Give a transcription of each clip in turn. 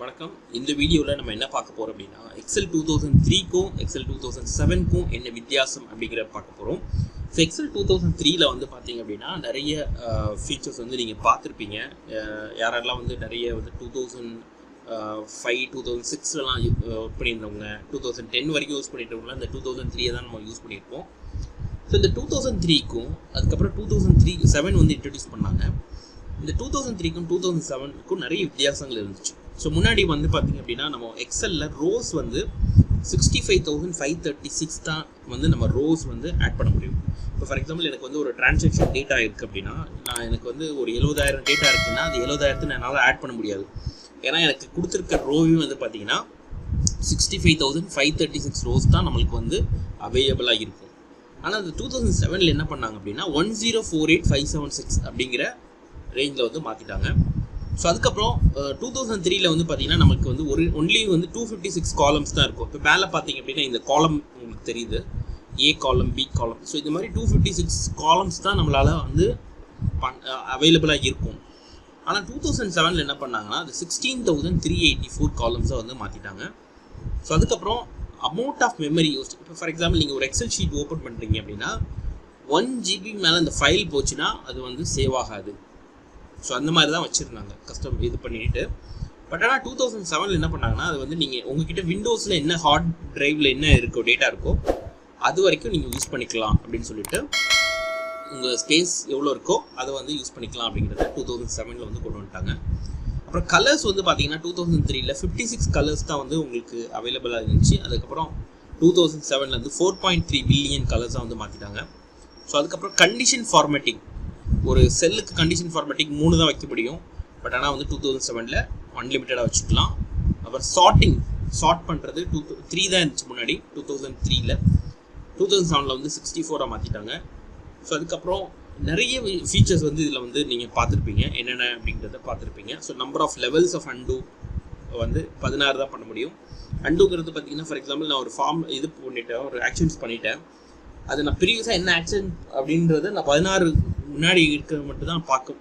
வணக்கம் இந்த வீடியோவில் நம்ம என்ன பார்க்க போகிறோம் அப்படின்னா எக்ஸல் டூ தௌசண்ட் த்ரீக்கும் எக்ஸல் டூ தௌசண்ட் செவனுக்கும் என்ன வித்தியாசம் அப்படிங்கிற பார்க்க போகிறோம் ஸோ எக்ஸல் டூ தௌசண்ட் த்ரீல வந்து பார்த்தீங்க அப்படின்னா நிறைய ஃபீச்சர்ஸ் வந்து நீங்கள் பார்த்துருப்பீங்க யாரெல்லாம் வந்து நிறைய வந்து two thousand five two thousand சிக்ஸ்லலாம் work பண்ணியிருந்தவங்க டூ தௌசண்ட் டென் வரைக்கும் யூஸ் பண்ணிட்டு இந்த டூ தௌசண்ட் த்ரீயை தான் நம்ம யூஸ் பண்ணியிருப்போம் ஸோ இந்த டூ தௌசண்ட் த்ரீக்கும் அதுக்கப்புறம் டூ தௌசண்ட் த்ரீ செவன் வந்து இன்ட்ரடியூஸ் பண்ணாங்க இந்த டூ தௌசண்ட் த்ரீக்கும் டூ தௌசண்ட் செவனுக்கும் நிறைய வித்தியாசங்கள் இருந்துச்சு ஸோ முன்னாடி வந்து பார்த்தீங்க அப்படின்னா நம்ம எக்ஸலில் ரோஸ் வந்து sixty five thousand five thirty six தான் வந்து நம்ம ரோஸ் வந்து ஆட் பண்ண முடியும். இப்போ ஃபார் எக்ஸாம்பிள் எனக்கு வந்து ஒரு டிரான்சாக்ஷன் டேட்டா இருக்குது அப்படின்னா நான் எனக்கு வந்து ஒரு எழுபதாயிரம் டேட்டா இருக்குன்னா அது எழுபதாயிரத்து என்னால் ஆட் பண்ண முடியாது. ஏன்னா எனக்கு கொடுத்துருக்க ரோவையும் வந்து பார்த்தீங்கன்னா sixty five thousand five thirty six rows தான் நம்மளுக்கு வந்து அவைலபிளாக இருக்கும். ஆனால் அந்த டூ தௌசண்ட் செவனில் என்ன பண்ணாங்க அப்படின்னா one zero four eight five seven six அப்படிங்கிற ரேஞ்சில் வந்து மாற்றிட்டாங்க ஸோ அதுக்கப்புறம் டூ தௌசண்ட் த்ரீல வந்து பார்த்தீங்கன்னா நமக்கு வந்து ஒரு ஒன்லி வந்து டூ ஃபிஃப்டி சிக்ஸ் காலம்ஸ் தான் இருக்கும். இப்போ மேலே பார்த்தீங்க அப்படின்னா இந்த காலம் உங்களுக்கு தெரியுது. ஏ காலம் பி காலம் ஸோ இந்த மாதிரி டூ ஃபிஃப்டி சிக்ஸ் காலம்ஸ் தான் நம்மளால் வந்து அவைலபிளாக uh, இருக்கும். ஆனால் டூ தௌசண்ட் செவனில் என்ன பண்ணாங்கன்னா அது sixteen thousand three eighty four காலம்ஸை வந்து மாற்றிட்டாங்க ஸோ அதுக்கப்புறம் அமௌண்ட் ஆஃப் மெமரி யூஸ் இப்போ ஃபார் எக்ஸாம்பிள் நீங்கள் ஒரு எக்ஸல் ஷீட் ஓப்பன் பண்ணுறீங்க அப்படின்னா ஒன் ஜிபி மேலே அந்த ஃபைல் போச்சுன்னா அது வந்து சேவ் ஆகாது. ஸோ அந்த மாதிரி தான் வச்சுருந்தாங்க. கஸ்டம் இது பண்ணிட்டு. பட் ஆனால் டூ தௌசண்ட் செவனில் என்ன பண்ணாங்கன்னா அது வந்து நீங்கள் உங்ககிட்ட விண்டோஸில் என்ன ஹார்ட் ட்ரைவில் என்ன இருக்கோ டேட்டா இருக்கோ அது வரைக்கும் நீங்கள் யூஸ் பண்ணிக்கலாம் அப்படின்னு சொல்லிட்டு உங்கள் ஸ்பேஸ் எவ்வளோ இருக்கோ அதை வந்து யூஸ் பண்ணிக்கலாம் அப்படிங்கிறத டூ தௌசண்ட் செவனில் வந்து கொண்டு வந்துட்டாங்க. அப்புறம் கலர்ஸ் வந்து பார்த்தீங்கன்னா டூ தௌசண்ட் த்ரீல ஃபிஃப்டி சிக்ஸ் கலர்ஸ் தான் வந்து உங்களுக்கு அவைலபிளாக இருந்துச்சு. அதுக்கப்புறம் டூ தௌசண்ட் செவன்லேருந்து ஃபோர் பாயிண்ட் த்ரீ பில்லியன் கலர்ஸாக வந்து மாற்றிட்டாங்க ஸோ அதுக்கப்புறம் கண்டிஷன் ஃபார்மேட்டிங் ஒரு செல்லுக்கு கண்டிஷன் ஃபார்மேட்டிங் மூணு தான் வைக்க முடியும். பட் ஆனால் வந்து டூ தௌசண்ட் செவனில் அன்லிமிட்டடாக வச்சுக்கலாம். அப்புறம் ஷார்ட்டிங் ஷார்ட் பண்ணுறது டூ த்ரீ தான் இருந்துச்சு முன்னாடி டூ தௌசண்ட் த்ரீயில் டூ தௌசண்ட் செவனில் வந்து சிக்ஸ்டி ஃபோராக மாற்றிட்டாங்க ஸோ அதுக்கப்புறம் நிறைய ஃபீச்சர்ஸ் வந்து இதில் வந்து நீங்கள் பார்த்துருப்பீங்க. என்னென்ன அப்படிங்கிறத பார்த்துருப்பீங்க. So number of levels of undo வந்து பதினாறு தான் பண்ண முடியும். அண்டுங்கிறது பார்த்தீங்கன்னா ஃபார் எக்ஸாம்பிள் நான் ஒரு ஃபார்ம் இது பண்ணிட்டேன் ஒரு ஆக்ஷன்ஸ் பண்ணிட்டேன். அது நான் ப்ரீவியஸாக என்ன ஆக்ஷன் அப்படின்றத நான் பதினாறு முன்னாடி இருக்கிறது மட்டும் தான் பார்க்க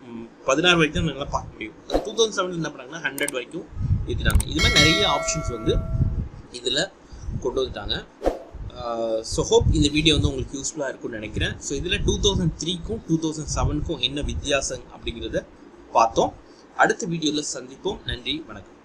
பதினாறு வரைக்கும் தான் நல்லா பார்க்க முடியும். அது டூ தௌசண்ட் செவனில் என்ன பண்ணாங்கன்னா ஹண்ட்ரட் வரைக்கும் ஏற்றிட்டாங்க இது மாதிரி நிறைய ஆப்ஷன்ஸ் வந்து இதில் கொண்டு வந்துட்டாங்க. ஸோ ஹோப் இந்த வீடியோ வந்து உங்களுக்கு யூஸ்ஃபுல்லாக இருக்கும்னு நினைக்கிறேன். ஸோ இதில் டூ தௌசண்ட் த்ரீக்கும் டூ தௌசண்ட் செவனுக்கும் என்ன வித்தியாசம் அப்படிங்கிறத பார்த்தோம். அடுத்த வீடியோவில் சந்திப்போம். நன்றி வணக்கம்.